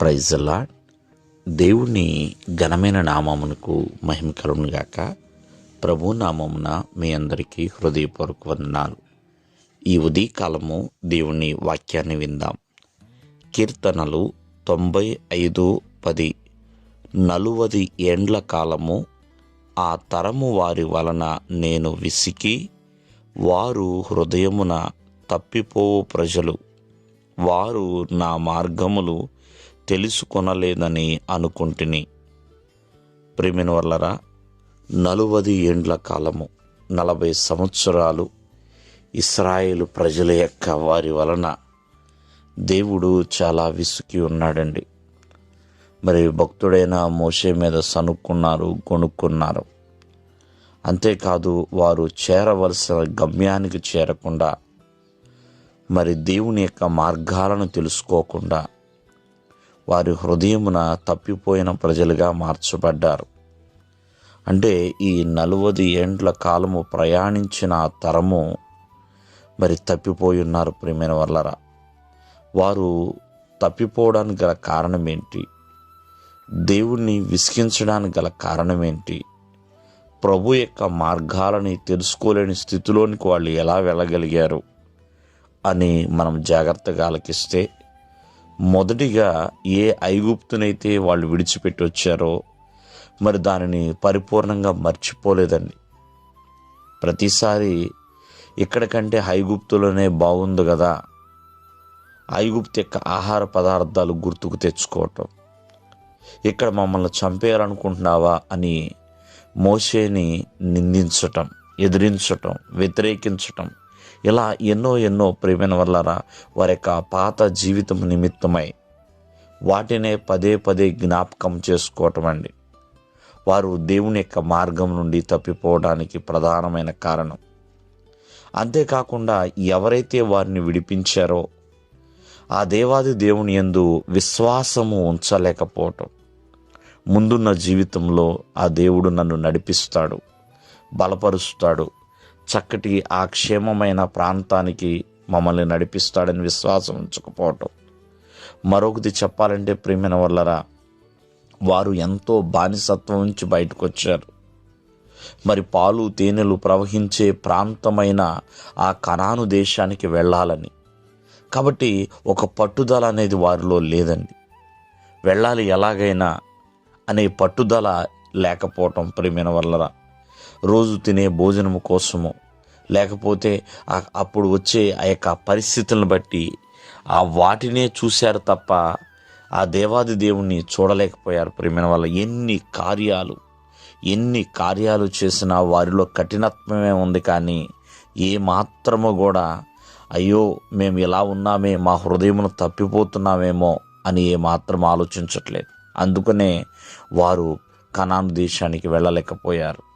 ప్రైజల్లా దేవుని ఘనమైన నామమునకు మహిమ కలుగును గాక. ప్రభు నామమున మీ అందరికీ హృదయపూర్వక వందనాలు. ఈ ఉదయకాలము దేవుని వాక్యాన్ని విందాం. కీర్తనలు తొంభై ఐదు పది నలువది ఏండ్ల కాలము ఆ తరము వారి వలన నేను విసికి వారు హృదయమున తప్పిపోవు ప్రజలు. వారు నా మార్గములు తెలుసుకొనలేదని అనుకుంటుని. ప్రేమిన వల్లరా నలువది ఏండ్ల కాలము నలభై సంవత్సరాలు ఇస్రాయేలు ప్రజల యొక్క వారి వలన దేవుడు చాలా విసుకి ఉన్నాడండి. మరి భక్తుడైన మోషే మీద సనుక్కున్నారు కొనుక్కున్నారు అంతేకాదు వారు చేరవలసిన గమ్యానికి చేరకుండా మరి దేవుని యొక్క మార్గాలను తెలుసుకోకుండా వారి హృదయమున తప్పిపోయిన ప్రజలుగా మార్చబడ్డారు. అంటే ఈ నలువది ఏండ్ల కాలము ప్రయాణించిన తరము మరి తప్పిపోయి ఉన్నారు ప్రియమైన వల్లరా వారు తప్పిపోవడానికి గల కారణం ఏంటి దేవుణ్ణి విసిగించడానికి గల కారణం ఏంటి ప్రభు యొక్క మార్గాలని తెలుసుకోలేని స్థితిలోనికి వాళ్ళు ఎలా వెళ్ళగలిగారు అని మనం జాగ్రత్తగా ఆలకిస్తే మొదటిగా ఏ ఐగుప్తునైతే వాళ్ళు విడిచిపెట్టి వచ్చారో మరి దానిని పరిపూర్ణంగా మర్చిపోలేదండి. ప్రతిసారి ఇక్కడ కంటే ఐగుప్తులోనే బాగుంది కదా. ఐగుప్తు యొక్క ఆహార పదార్థాలు గుర్తుకు తెచ్చుకోవటం. ఇక్కడ మమ్మల్ని చంపేయాలనుకుంటున్నావా అని మోషేని నిందించటం ఎదిరించటం వ్యతిరేకించటం ఇలా ఎన్నో ఎన్నో ప్రేమైన వల్లరా వారి యొక్క పాత జీవితం నిమిత్తమై వాటినే పదే పదే జ్ఞాపకం చేసుకోవటం అండి. వారు దేవుని యొక్క మార్గం నుండి తప్పిపోవడానికి ప్రధానమైన కారణం. అంతేకాకుండా ఎవరైతే వారిని విడిపించారో ఆ దేవాది దేవుని యందు విశ్వాసము ఉంచలేకపోవటం. ముందున్న జీవితంలో ఆ దేవుడు నన్ను నడిపిస్తాడు బలపరుస్తాడు చక్కటి ఆ క్షేమమైన ప్రాంతానికి మమ్మల్ని నడిపిస్తాడని విశ్వాసం ఉంచకపోవటం. మరొకటి చెప్పాలంటే ప్రేమైన వల్లరా వారు ఎంతో బానిసత్వం నుంచి బయటకు వచ్చారు మరి పాలు తేనెలు ప్రవహించే ప్రాంతమైన ఆ కనాను దేశానికి వెళ్ళాలని. కాబట్టి ఒక పట్టుదల అనేది వారిలో లేదండి. వెళ్ళాలి ఎలాగైనా అనే పట్టుదల లేకపోవటం ప్రేమైన వల్లరా. రోజు తినే భోజనము కోసము. లేకపోతే అప్పుడు వచ్చే ఆ యొక్క పరిస్థితులను బట్టి ఆ వాటినే చూశారు తప్ప ఆ దేవాది దేవుణ్ణి చూడలేకపోయారు ప్రేమైన వల్ల ఎన్ని కార్యాలు ఎన్ని కార్యాలు చేసినా వారిలో కఠినత్వమే ఉంది కానీ ఏ మాత్రము కూడా అయ్యో మేము ఇలా ఉన్నామే మా హృదయమును తప్పిపోతున్నామేమో అని ఏ మాత్రం ఆలోచించట్లేదు. అందుకనే వారు కనాను దేశానికి వెళ్ళలేకపోయారు.